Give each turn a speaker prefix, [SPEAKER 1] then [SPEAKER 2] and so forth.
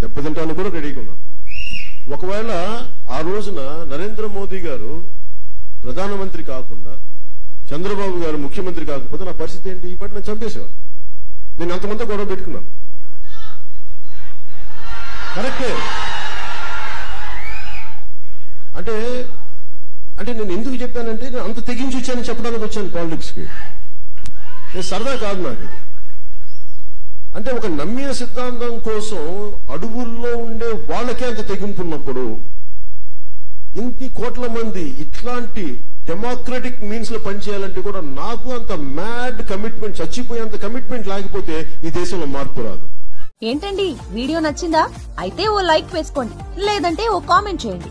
[SPEAKER 1] దెబ్బతింటాను కూడా రెడీగా ఒకవేళ ఆ రోజున నరేంద్ర మోదీ గారు ప్రధానమంత్రి కాకుండా చంద్రబాబు గారు ముఖ్యమంత్రి కాకపోతే నా పరిస్థితి ఏంటి? ఇప్పటి నేను చంపేసేవాడు నేను అంతమంది గొడవ పెట్టుకున్నాను. కరెక్టే. అంటే అంటే నేను ఎందుకు చెప్పానంటే నేను అంత తెగించి వచ్చాను చెప్పడానికి వచ్చాను పాలిటిక్స్కి నేను సరదా కాదు నాకు అంటే ఒక నమ్మిన సిద్ధాంతం కోసం అడుగుల్లో ఉండే వాళ్ళకే అంత తెగింపు ఉన్నప్పుడు ఇంటి కోట్ల మంది ఇట్లాంటి డెమోక్రటిక్ మీన్స్లో పనిచేయాలంటే కూడా నాకు అంత మ్యాడ్ కమిట్మెంట్ చచ్చిపోయేంత కమిట్మెంట్ లేకపోతే ఈ దేశంలో మార్పు రాదు.
[SPEAKER 2] ఏంటండి? వీడియో నచ్చిందా? అయితే ఓ లైక్ వేసుకోండి. లేదంటే ఓ కామెంట్ చేయండి.